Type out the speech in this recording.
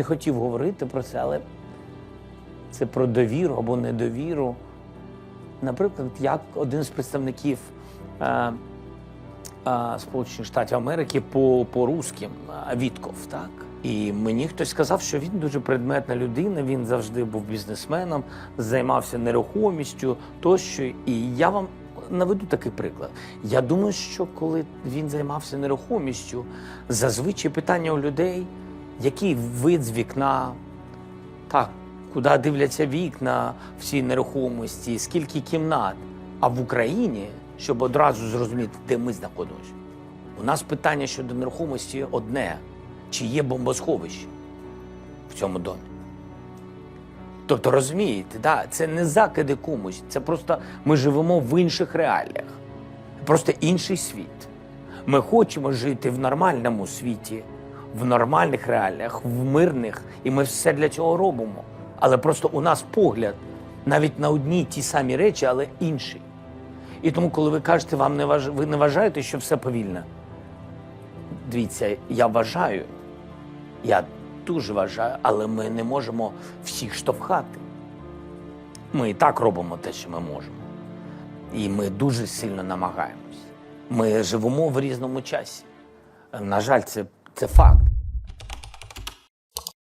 не хотів говорити про це, але це про довіру або недовіру. Наприклад, як один з представників е, е, Сполучених Штатів Америки по, по русським е, Вітков, так? І мені хтось сказав, що він дуже предметна людина, він завжди був бізнесменом, займався нерухомістю тощо. І я вам наведу такий приклад. Я думаю, що коли він займався нерухомістю, зазвичай питання у людей, який вид з вікна, так, куди дивляться вікна в цій нерухомості, скільки кімнат. А в Україні, щоб одразу зрозуміти, де ми знаходимося, у нас питання щодо нерухомості одне: чи є бомбосховище в цьому домі? Тобто, розумієте, да, це не закиди комусь, це просто ми живемо в інших реаліях, просто інший світ. Ми хочемо жити в нормальному світі, в нормальних реаліях, в мирних, і ми все для цього робимо. Але просто у нас погляд навіть на одні ті самі речі, але інший. І тому, коли ви кажете, вам не важ... ви не вважаєте, що все повільно. Дивіться, я вважаю, я дуже вважаю, але ми не можемо всіх штовхати. Ми і так робимо те, що ми можемо. І ми дуже сильно намагаємось. Ми живемо в різному часі. На жаль, це, It's a fact.